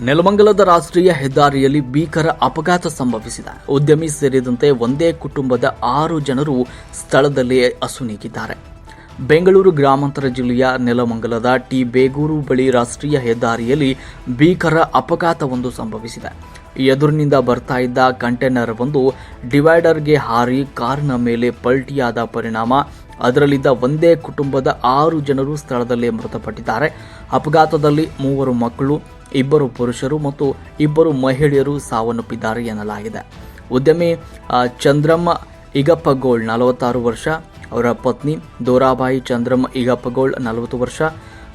ನೆಲಮಂಗಲದ ರಾಷ್ಟ್ರೀಯ ಹೆದ್ದಾರಿಯಲ್ಲಿ ಭೀಕರ ಅಪಘಾತ ಸಂಭವಿಸಿದೆ. ಉದ್ಯಮಿ ಸೇರಿದಂತೆ ಒಂದೇ ಕುಟುಂಬದ ಆರು ಜನರು ಸ್ಥಳದಲ್ಲಿಯೇ ಅಸುನೀಗಿದ್ದಾರೆ. ಬೆಂಗಳೂರು ಗ್ರಾಮಾಂತರ ಜಿಲ್ಲೆಯ ನೆಲಮಂಗಲದ ಟಿ. ಬೇಗೂರು ಬಳಿ ರಾಷ್ಟ್ರೀಯ ಹೆದ್ದಾರಿಯಲ್ಲಿ ಭೀಕರ ಅಪಘಾತವೊಂದು ಸಂಭವಿಸಿದೆ. ಎದುರಿನಿಂದ ಬರ್ತಾ ಇದ್ದ ಕಂಟೈನರ್ ಒಂದು ಡಿವೈಡರ್ಗೆ ಹಾರಿ, ಕಾರಿನ ಮೇಲೆ ಪಲ್ಟಿಯಾದ ಪರಿಣಾಮ ಅದರಲ್ಲಿದ್ದ ಒಂದೇ ಕುಟುಂಬದ ಆರು ಜನರು ಸ್ಥಳದಲ್ಲೇ ಮೃತಪಟ್ಟಿದ್ದಾರೆ. ಅಪಘಾತದಲ್ಲಿ ಮೂವರು ಮಕ್ಕಳು, ಇಬ್ಬರು ಪುರುಷರು ಮತ್ತು ಇಬ್ಬರು ಮಹಿಳೆಯರು ಸಾವನ್ನಪ್ಪಿದ್ದಾರೆ ಎನ್ನಲಾಗಿದೆ. ಉದ್ಯಮಿ ಚಂದ್ರಮ್ಮ ಇಗಪ್ಪಗೋಳ್ ನಲವತ್ತಾರು ವರ್ಷ, ಅವರ ಪತ್ನಿ ದೋರಾಬಾಯಿ ಚಂದ್ರಮ್ಮ ಇಗಪ್ಪಗೋಳ್ ನಲವತ್ತು ವರ್ಷ,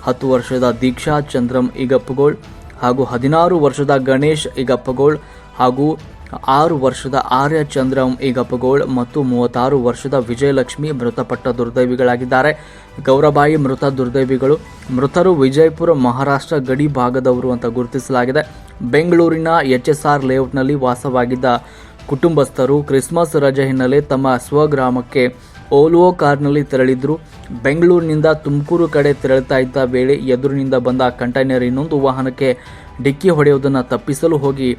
ಹತ್ತು ವರ್ಷದ ದೀಕ್ಷಾ ಚಂದ್ರಮ್ ಇಗಪ್ಪಗೋಳ್ ಹಾಗೂ ಹದಿನಾರು ವರ್ಷದ ಗಣೇಶ್ ಇಗಪ್ಪಗೋಳ್ ಹಾಗೂ ಆರು ವರ್ಷದ ಆರ್ಯ ಚಂದ್ರ ಈಗಪ್ಪಗೋಳ್ ಮತ್ತು ಮೂವತ್ತಾರು ವರ್ಷದ ವಿಜಯಲಕ್ಷ್ಮಿ ಮೃತಪಟ್ಟ ದುರ್ದೈವಿಗಳಾಗಿದ್ದಾರೆ. ಗೌರಬಾಯಿ ಮೃತ ದುರ್ದೈವಿಗಳು ಮೃತರು ವಿಜಯಪುರ ಮಹಾರಾಷ್ಟ್ರ ಗಡಿ ಭಾಗದವರು ಅಂತ ಗುರುತಿಸಲಾಗಿದೆ. ಬೆಂಗಳೂರಿನ ಎಚ್ ಎಸ್ ಆರ್ ಲೇಔಟ್ನಲ್ಲಿ ವಾಸವಾಗಿದ್ದ ಕುಟುಂಬಸ್ಥರು ಕ್ರಿಸ್ಮಸ್ ರಜೆ ಹಿನ್ನೆಲೆ ತಮ್ಮ ಸ್ವಗ್ರಾಮಕ್ಕೆ ಓಲ್ವೋ ಕಾರ್ನಲ್ಲಿ ತೆರಳಿದ್ರು. ಬೆಂಗಳೂರಿನಿಂದ ತುಮಕೂರು ಕಡೆ ತೆರಳುತ್ತಾ ಇದ್ದ ವೇಳೆ ಎದುರಿನಿಂದ ಬಂದ ಕಂಟೈನರ್ ಇನ್ನೊಂದು ವಾಹನಕ್ಕೆ ಡಿಕ್ಕಿ ಹೊಡೆಯುವುದನ್ನು ತಪ್ಪಿಸಲು ಹೋಗಿ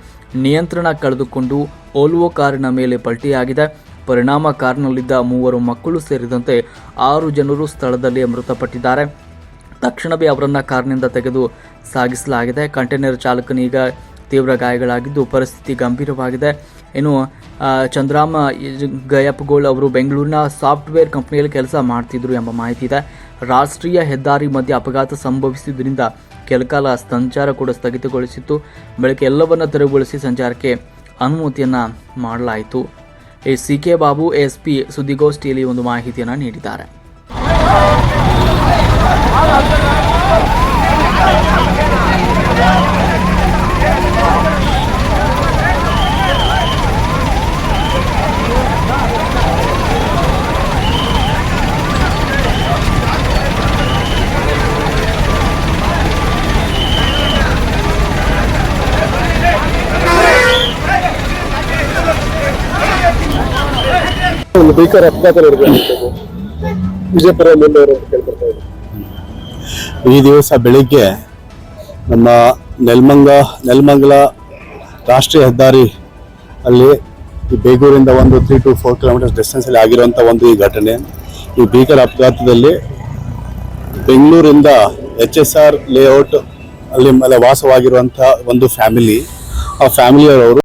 ನಿಯಂತ್ರಣ ಕಳೆದುಕೊಂಡು ಓಲ್ವೋ ಕಾರಿನ ಮೇಲೆ ಪಲ್ಟಿಯಾಗಿದೆ. ಪರಿಣಾಮ ಕಾರಿನಲ್ಲಿದ್ದ ಮೂವರು ಮಕ್ಕಳು ಸೇರಿದಂತೆ ಆರು ಜನರು ಸ್ಥಳದಲ್ಲಿ ಮೃತಪಟ್ಟಿದ್ದಾರೆ. ತಕ್ಷಣವೇ ಅವರನ್ನು ಕಾರಿನಿಂದ ತೆಗೆದು ಸಾಗಿಸಲಾಗಿದೆ. ಕಂಟೈನರ್ ಚಾಲಕನೀಗ ತೀವ್ರ ಗಾಯಗಳಾಗಿದ್ದು ಪರಿಸ್ಥಿತಿ ಗಂಭೀರವಾಗಿದೆ. ಇನ್ನು ಚಂದ್ರಾಮ ಗಯಪ್ಗೋಳ್ ಅವರು ಬೆಂಗಳೂರಿನ ಸಾಫ್ಟ್ವೇರ್ ಕಂಪ್ನಿಯಲ್ಲಿ ಕೆಲಸ ಮಾಡ್ತಿದ್ರು ಎಂಬ ಮಾಹಿತಿ ಇದೆ. ರಾಷ್ಟ್ರೀಯ ಹೆದ್ದಾರಿ ಮಧ್ಯೆ ಅಪಘಾತ ಸಂಭವಿಸಿದ್ರಿಂದ ಕೆಲಕಾಲ ಸಂಚಾರ ಕೂಡ ಸ್ಥಗಿತಗೊಳಿಸಿತ್ತು. ಬಳಿಕ ಎಲ್ಲವನ್ನ ತೆರವುಗೊಳಿಸಿ ಸಂಚಾರಕ್ಕೆ ಅನುಮತಿಯನ್ನ ಮಾಡಲಾಯಿತು. A C K Babu S P ಸುದ್ದಿಗೋಷ್ಠಿಯಲ್ಲಿ ಒಂದು ಮಾಹಿತಿಯನ್ನು ನೀಡಿದ್ದಾರೆ. ಒಂದು ಭೀಕರ ಅಪಘಾತ ವಿಜಯಪುರ ಈ ದಿವಸ ಬೆಳಿಗ್ಗೆ ನಮ್ಮ ನೆಲ್ಮಂಗ, ನೆಲ್ಮಂಗಲ ರಾಷ್ಟ್ರೀಯ ಹೆದ್ದಾರಿ ಅಲ್ಲಿ ಈ ಬೇಗೂರಿಂದ ಒಂದು ತ್ರೀ ಟು ಫೋರ್ ಕಿಲೋಮೀಟರ್ಸ್ ಡಿಸ್ಟೆನ್ಸಲ್ಲಿ ಆಗಿರುವಂಥ ಒಂದು ಈ ಘಟನೆ. ಈ ಭೀಕರ ಅಪಘಾತದಲ್ಲಿ ಬೆಂಗಳೂರಿಂದ ಎಚ್ ಎಸ್ ಆರ್ ಲೇಔಟ್ ಅಲ್ಲಿ ಮೇಲೆ ವಾಸವಾಗಿರುವಂಥ ಒಂದು ಫ್ಯಾಮಿಲಿ ಆ ಫ್ಯಾಮಿಲಿಯವರು